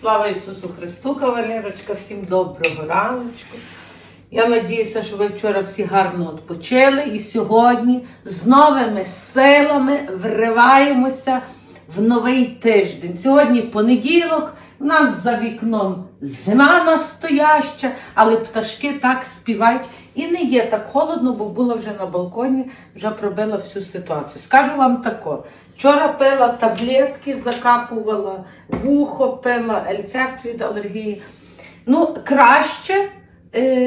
Слава Ісусу Христу, кавалерочка, всім доброго раночку. Я надіюся, що ви вчора всі гарно відпочили і сьогодні з новими силами вриваємося в новий тиждень. Сьогодні понеділок, у нас за вікном зима настояща, але пташки так співають. І не є так холодно, бо була вже на балконі, вже пробила всю ситуацію. Скажу вам тако. Вчора пила таблетки, закапувала вухо, пила ельцефт від алергії. Ну, краще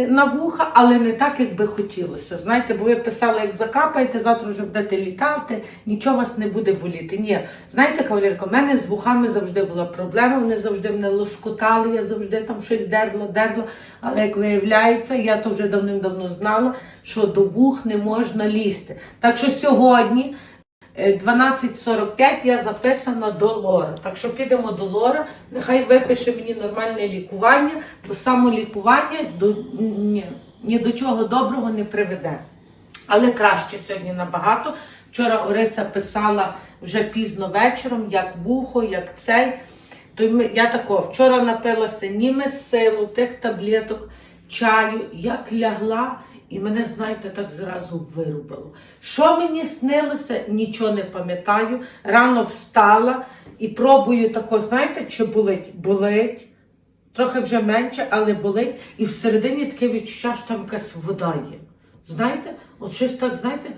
на вуха, але не так, як би хотілося. Знаєте, бо ви писали, як закапаєте, завтра вже будете літати, нічого вас не буде боліти. Ні, знаєте, кавалерка, в мене з вухами завжди була проблема, вони завжди мене лоскотали, я завжди там щось дерла, дерла. Але як виявляється, я то вже давним-давно знала, що до вух не можна лізти. Так що сьогодні. Е, 12.45 я записана до Лора. Так що підемо до Лора, нехай випише мені нормальне лікування, бо самолікування до, ні, ні до чого доброго не приведе. Але краще сьогодні набагато. Вчора Орися писала вже пізно вечором, як вухо, як цей. То я тако, вчора напилася німе силу тих таблеток, чаю, як лягла, і мене, знаєте, так зразу вирубило. Що мені снилося, нічого не пам'ятаю. Рано встала і пробую тако, знаєте, чи болить? Болить. Трохи вже менше, але болить. І всередині таке відчуття, що там якась вода є. Знаєте, от щось так, знаєте,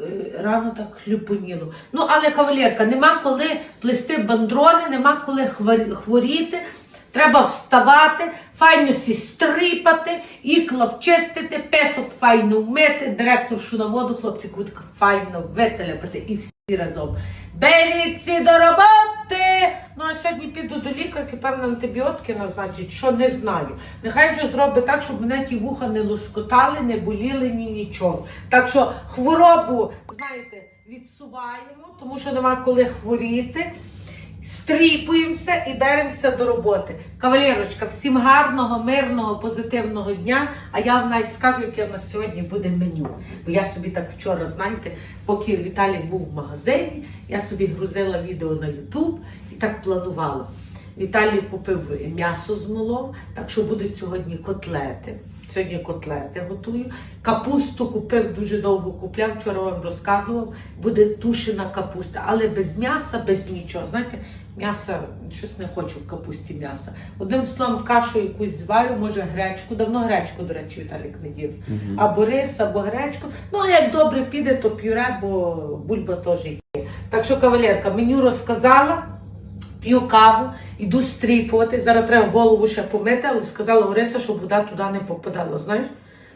е, рано так хлюпоніло. Ну, але кавалерка, нема коли плести бандрони, нема коли хвор- хворіти. Треба вставати, файно сі стрипати, ікла вчистити, песок файно вмити, директоршу на воду, хлопці кутка файно вителяпати і всі разом. Беріться до роботи! Ну а сьогодні піду до лікарки, певно, антибіотики назначить, що не знаю. Нехай вже зробить так, щоб мене ті вуха не лоскотали, не боліли, ні нічого. Так що хворобу, знаєте, відсуваємо, тому що нема коли хворіти. Стріпуємося і беремося до роботи. Кавалерочка, всім гарного, мирного, позитивного дня. А я вам навіть скажу, яке у нас сьогодні буде меню. Бо я собі так вчора, знаєте, поки Віталік був в магазині, я собі грузила відео на Ютуб і так планувала. Віталій купив м'ясо з молов, так що будуть сьогодні котлети. Сьогодні котлети готую. Капусту купив дуже довго купляв. Вчора вам розказував. Буде тушена капуста, але без м'яса, без нічого. Знаєте, м'яса щось не хочу в капусті м'яса. Одним словом, кашу якусь зварю, може гречку. Давно гречку, до речі, Віталік не їв. Або рис, або гречку. Ну, а як добре піде, то пюре, бо бульба теж є. Так що, кавалерка, меню розказала. П'ю каву, іду стріпувати. Зараз треба голову ще помити, але сказала Ориса, щоб вода туди не попадала. Знаєш,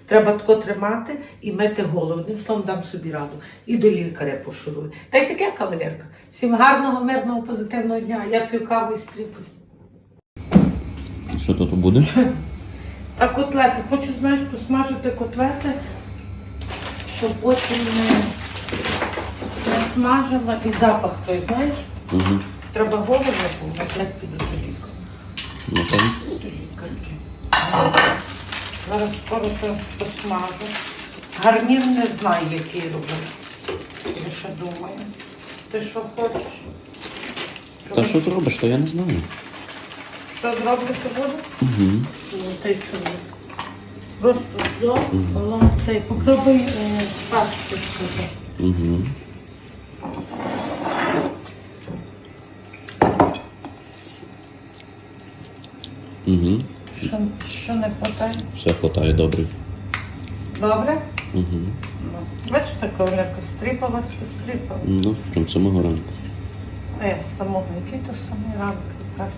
треба тако тримати і мити голову. Одним словом дам собі раду. І до лікаря пошурую. Та й таке кавалерка. Всім гарного, мирного, позитивного дня. Я п'ю каву і стріпуюсь. Що тут буде? А котлети, хочу, знаєш, посмажити котлети, щоб потім не, не смажила і запах той, знаєш. Угу. Треба голову, бо я піду до лікаря. Ну, там. до лікарки. Зараз скоро це посмажу. Гарнір не знаю, який робити. Я ще думаю. Ти що хочеш? Та що ти робиш, то я не знаю. Що зробити буду? Угу. Ну, й чоловік. Просто взяв, mm та й попробуй е, спасти сюди. Угу. Угу. Що, що не хватає? Все хватає добре. Добре? Угу. Ну. Бачите, кавалерка стріпалась, постріпала. Ну, прям самого ранку. А я з самого, який то самий ранок. Так.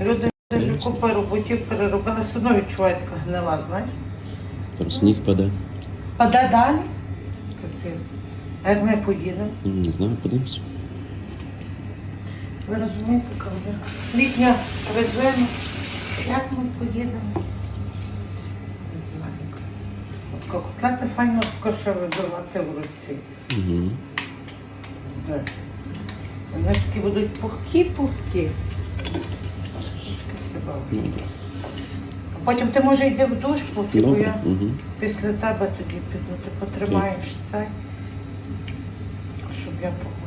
Люди вже купа роботів переробили, все одно відчувають така гнила, знаєш? Там сніг паде. Паде далі? Капець. А як ми поїдемо? Не знаю, подивимося. Ви розумієте, кавалерка? Літня резина. Як ми поїдемо? Не знаю. От котлети файно скоше вибивати в руці. Угу. Де? Вони такі будуть пухкі-пухкі. Трошки себе. Добре. А Потім ти може йди в душ, поки бо Добре. я Угу. після тебе тоді піду. Ти потримаєш цей, щоб я похудала.